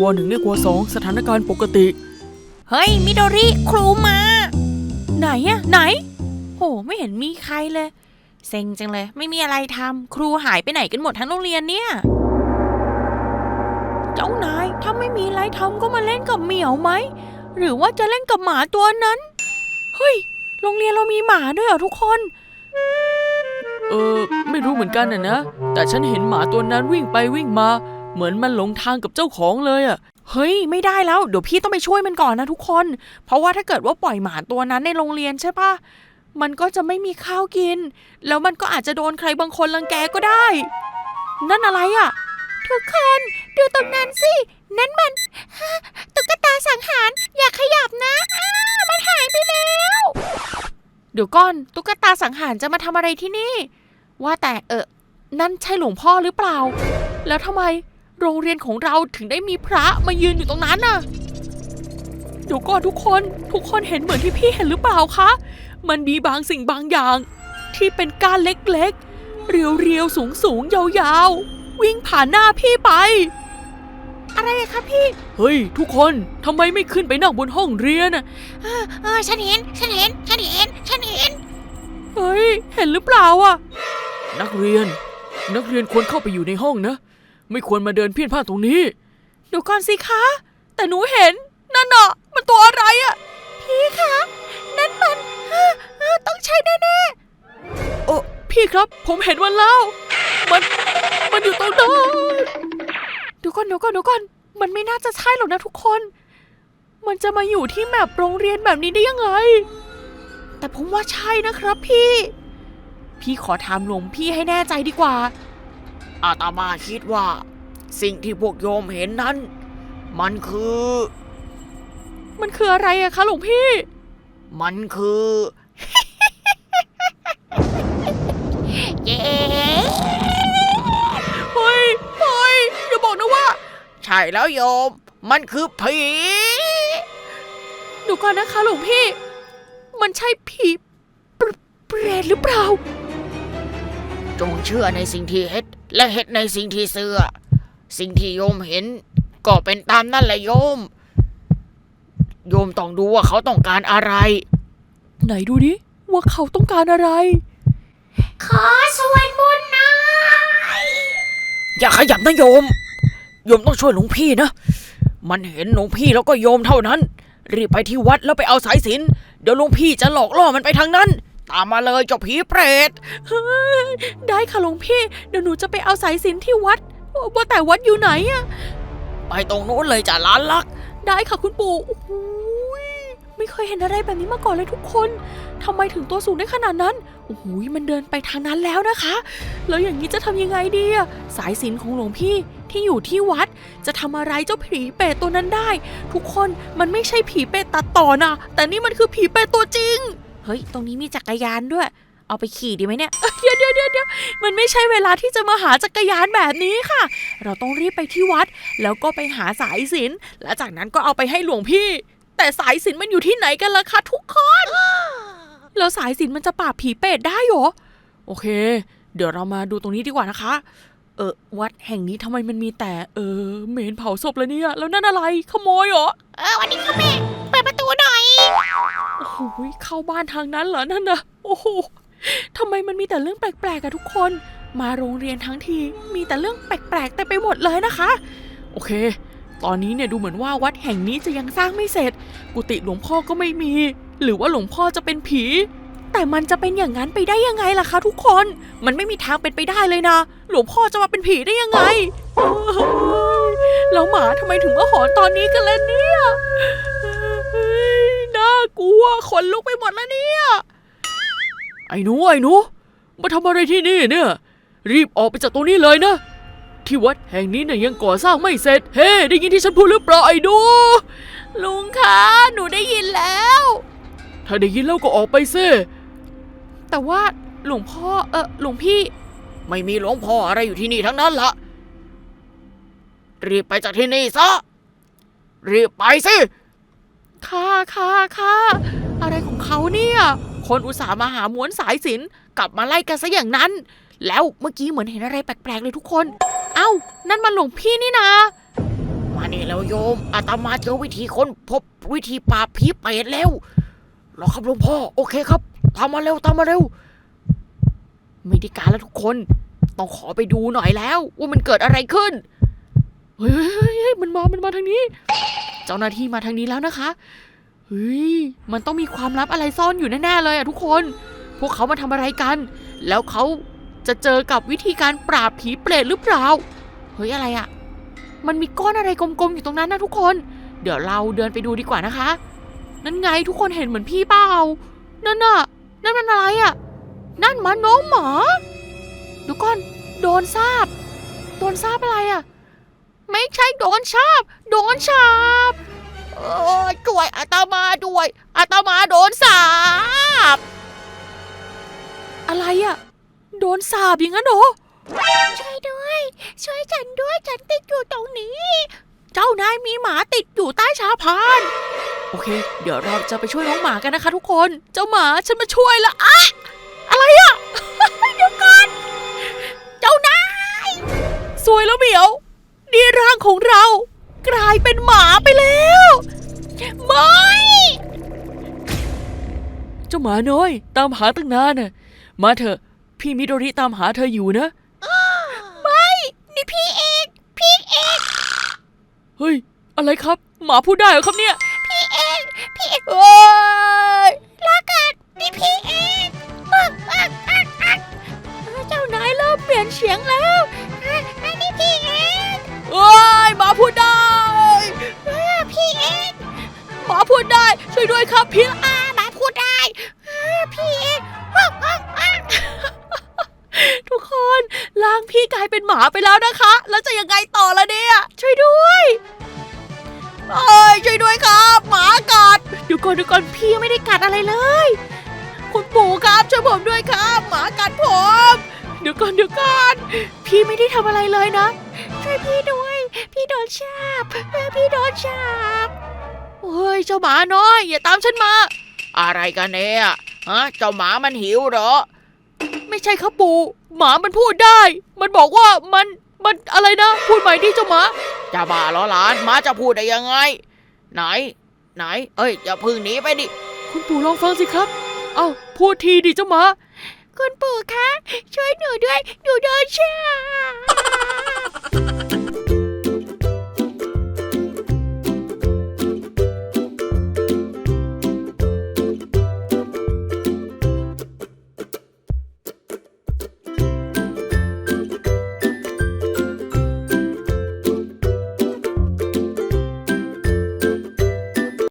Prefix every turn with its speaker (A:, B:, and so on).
A: วอหนึ่งเรียกวอสองสถานการณ์ปกติ
B: เฮ้ย มิโดริ ครูมา ไหนอะไหน โห ไม่เห็นมีใครเลย เซ็งจังเลย ไม่มีอะไรทำครูหายไปไหนกันหมดทั้งโรงเรียนเนี่ย เจ้านาย ถ้าไม่มีอะไรทำก็มาเล่นกับเหมียวไหม หรือว่าจะเล่นกับหมาตัวนั้น เฮ้ย โรงเรียนเรามีหมาด้วยเหรอทุกคน
A: เออ ไม่รู้เหมือนกันน่ะนะ แต่ฉันเห็นหมาตัวนั้นวิ่งไปวิ่งมา เหมือนมันหลงทางกับเจ้าของเลยอะ
B: เฮ้ย ไม่ได้แล้ว เดี๋ยวพี่ต้องไปช่วยมันก่อนนะทุกคน เพราะว่าถ้าเกิดว่าปล่อยหมาตัวนั้นในโรงเรียนใช่ปะมันก็จะไม่มีข้าวกิน แล้วมันก็อาจจะโดนใครบางคนรังแกก็ได้ นั่นอะไรอะ่ะทุกคนดูตรงนั้นสิ นั่นมันตุ๊กตาสังหารอย่าขยับนะอ้ามันหายไปแล้ว เดี๋ยวก่อนตุ๊กตาสังหารจะมาทำอะไรที่นี่ ว่าแต่เออนั่นใช่หลวงพ่อหรือเปล่า แล้วทำไม โรงเรียนของเราถึงได้มีพระมายืนอยู่ตรงนั้นน่ะ เดี๋ยวก่อนทุกคน ทุกคนเห็นเหมือนที่พี่เห็นหรือเปล่าคะ มันมีบางสิ่งบางอย่าง ที่เป็นก้านเล็กๆ เรียวๆ สูงๆ ยาวๆ วิ่งผ่านหน้าพี่ไป อะไรอะคะพี่
A: เฮ้ย ทุกคนทำไมไม่ขึ้นไปนั่งบนห้องเรียนอะ
B: เออเออฉันเห็น ฉันเห็น ฉันเห็น ฉันเห็น
A: เฮ้ย เห็นหรือเปล่าอะนักเรียน นักเรียนควรเข้าไปอยู่ในห้องนะ ไม่ควรมาเดินเพี้ยนพลาดตรงนี้
B: เดี๋ยวก่อนสิคะ แต่หนูเห็น นั่นน่ะ มันตัวอะไรอะพี่คะ นั่นมันเอ่อเอ่อต้องใช่แน่
A: โอ้พี่ครับผมเห็นมันแล้ว มัน มันอยู่ตรงนั้น
B: ๆเดี๋ยวก่อนเดี๋ยวก่อนเดี๋ยวก่อน มันไม่น่าจะใช่หรอกนะทุกคน มันจะมาอยู่ที่แมปโรงเรียนแบบนี้ได้ยังไง แต่ผมว่าใช่นะครับพี่ พี่ขอถามหลวงพี่ให้แน่ใจดีกว่า
A: อาตมาคิดว่า สิ่งที่พวกโยมเห็นนั้น มันคือ
B: มันคืออะไรอะคะหลวงพี่
A: มันคือ
B: เย้เฮ้ยเฮ้ยอย่าบอกนะว่า
A: ใช่แล้วโยม มันคือผี
B: เดูก่อนนะคะหลวงพี่ มันใช่ผีเปรเปรตหรือเปล่า
A: จงเชื่อในสิ่งที่เฮ็ด และเฮ็ดในสิ่งที่เสื่อสิ่งที่โยมเห็น ก็เป็นตามนั่นแหละโยม โยมต้องดูว่าเขาต้องการอะไร
B: ไหนดูดิว่าเขาต้องการอะไร ขอสวดมนต์หน่อย
A: อย่าขยับนะโยม โยมต้องช่วยหลวงพี่นะ มันเห็นหลวงพี่แล้วก็โยมเท่านั้น รีบไปที่วัดแล้วไปเอาสายสิญจนเดี๋ยวหลวงพี่จะหลอกล่อมันไปทางนั้น ตามมาเลยเจ้าผีเปรต
B: เฮ้ยได้ค่ะหลวงพี่ เดี๋ยวหนูจะไปเอาสายสิญจนที่วัด ว่าแต่วัดอยู่ไหนอะ
A: ไปตรงนู้นเลยจ้ะล้านลัก
B: ได้ค่ะคุณปู่โอ้โหยไม่เคยเห็นอะไรแบบนี้มาก่อนเลยทุกคนทำไมถึงตัวสูงได้ขนาดนั้นโอ้โหยมันเดินไปทางนั้นแล้วนะคะ แล้วอย่างนี้จะทำยังไงดีอะสายสิญจนของหลวงพี่ที่อยู่ที่วัด จะทำอะไรเจ้าผีเปรตตัวนั้นได้ ทุกคนมันไม่ใช่ผีเปรตตัดต่อนะแต่นี่มันคือผีเปรตตัวจริง เฮ้ย ตรงนี้มีจักรยานด้วย เอาไปขี่ดีไหมเนี่ยเดี๋ยวเดี๋ยวเดี๋ยวเดี๋ยวมันไม่ใช่เวลาที่จะมาหาจักรยานแบบนี้ค่ะ เราต้องรีบไปที่วัด แล้วก็ไปหาสายสิญจนและจากนั้นก็เอาไปให้หลวงพี่ แต่สายสิญจนมันอยู่ที่ไหนกันล่ะคะทุกคน แล้วสายสิญจนมันจะปราบผีเปรตได้เหรอ โอเค เดี๋ยวเรามาดูตรงนี้ดีกว่านะคะ เออวัดแห่งนี้ทำไมมันมีแต่ เออเมนเผาศพแล้วเนี่ย แล้วนั่นอะไร ขโมยเหรอ
C: เออวันนี้ค่ะแม่เโอ้
B: โหเข้าบ้านทางนั้นเหรอนั่นนะโอ้โหทำไมมันมีแต่เรื่องแปลกๆอะทุกคน มาโรงเรียนทั้งทีมีแต่เรื่องแปลกๆแต่ไปหมดเลยนะคะ โอเค ตอนนี้เนี่ยดูเหมือนว่าวัดแห่งนี้จะยังสร้างไม่เสร็จ กุฏิหลวงพ่อก็ไม่มี หรือว่าหลวงพ่อจะเป็นผี แต่มันจะเป็นอย่างนั้นไปได้ยังไงล่ะคะ ทุกคน มันไม่มีทางเป็นไปได้เลยนะ หลวงพ่อจะมาเป็นผีได้ยังไงแล้วหมาทำไมถึงมาหอนตอนนี้กันล่ะเนี่ย นลุกไปหมดแล้วเนี่ย
A: ไอ้หนูไอ้หนู มาทำอะไรที่นี่เนี่ย รีบออกไปจากตรงนี้เลยนะ ที่วัดแห่งนี้เนี่ยยังก่อสร้างไม่เสร็จ เฮ้ ได้ยินที่ฉันพูดหรือเปล่าไอ้หนู
B: ลุงคะ หนูได้ยินแล้ว
A: ถ้าได้ยินแล้วก็ออกไปซิ
B: แต่ว่าหลวงพ่อ เออหลวงพี่
A: ไม่มีหลวงพ่ออะไรอยู่ที่นี่ทั้งนั้นละรีบไปจากที่นี่ซะ รีบไปสิ
B: ค่ะค่ะค่ะ อะไรของเขาเนี่ย คนอุตส่าห์มาหาม้วนสายสินกลับมาไล่กันซะอย่างนั้น แล้วเมื่อกี้เหมือนเห็นอะไรแปลกๆเลยทุกคน เอ้า นั่นมันหลวงพี่นี่นา
A: มานี่แล้วโยมอาตมาเจอวิธีค้นพบวิธีปราบผีเปรตแล้วรอครับหลวงพ่อ โอเคครับตามมาเร็วตามมาเร็วไม่ได้การแล้วทุกคน ต้องขอไปดูหน่อยแล้ว ว่ามันเกิดอะไรขึ้น
B: เฮ้ยมันมา มันมาทางนี้ เจ้าหน้าที่มาทางนี้แล้วนะคะ เฮ้ย มันต้องมีความลับอะไรซ่อนอยู่แน่ๆเลยอะทุกคน พวกเขามาทำอะไรกัน แล้วเขาจะเจอกับวิธีการปราบผีเปรตหรือเปล่า เฮ้ยอะไรอะมันมีก้อนอะไรกลมๆอยู่ตรงนั้นนะทุกคน เดี๋ยวเราเดินไปดูดีกว่านะคะ นั่นไงทุกคนเห็นเหมือนพี่เปล่า นั่นน่ะ นั่นมันอะไรอะนั่นมันน้องหมาดูก่อน โดนซาบ โดนซาบอะไรอะไม่ใช่โดนชาบ โดนชาบ เออช่วยอาตมาด้วยอาตมาโดนสาบ อะไรอะโดนสาบอย่างนั้นเหรอ
C: ช่วยด้วย ช่วยฉันด้วยฉันติดอยู่ตรงนี้
B: เจ้านายมีหมาติดอยู่ใต้ชาพาน โอเค เดี๋ยวเราจะไปช่วยน้องหมากันนะคะทุกคน เจ้าหมาฉันมาช่วยละอะอะไรอะ เดี๋ยวก่อน เจ้านาย สวยแล้วเหมียว นี่ร่างของเรา กลายเป็นหมาไปแล้ว ไม่ เจ้าหมาน้อย ตามหาตั้งนานน่ะ มาเถอะ พี่มิโดริตามหาเธออยู่นะ
C: นี่พี่เอก พี่เอก
B: เฮ้ย อะไรครับ หมาพูดได้เหรอครับเนี่ย
C: พูด
B: ได้ ช่วยด้วยครับพี่
C: อะหมาพูดได้พี่เอกอะอะอะ
B: ทุกคนร่างพี่กลายเป็นหมาไปแล้วนะคะ แล้วจะยังไงต่อละเนี่ย ช่วยด้วยเอ้ยช่วยด้วยครับ หมากัดเดี๋ยวก่อนเดี๋ยวก่อนพี่ไม่ได้กัดอะไรเลย คุณปู่ครับช่วยผมด้วยครับ หมากัดผมเดี๋ยวก่อนเดี๋ยวก่อนพี่ไม่ได้ทำอะไรเลยนะ
C: ช่วยพี่ด้วย พี่โดนชาบพี่โดนชาบ
B: เฮ้ยเจ้าหมาน้อย อย่าตามฉันมา
A: อะไรกันเนี่ยฮะเจ้าหมามันหิวเหรอ
B: ไม่ใช่ครับปู่หมามันพูดได้ มันบอกว่ามันมันอะไรนะ พูดใหม่ดิเจ้าหมา
A: จะบ้าเหรอหลานหมาจะพูดได้ยังไง ไหน ไหน เอ้ยอย่าพึ่งหนีไปดิ
B: คุณปู่ลองฟังสิครับ เอ้าพูดทีดิเจ้าหมา
C: คุณปู่คะ ช่วยหนูด้วย หนูโดนชาบ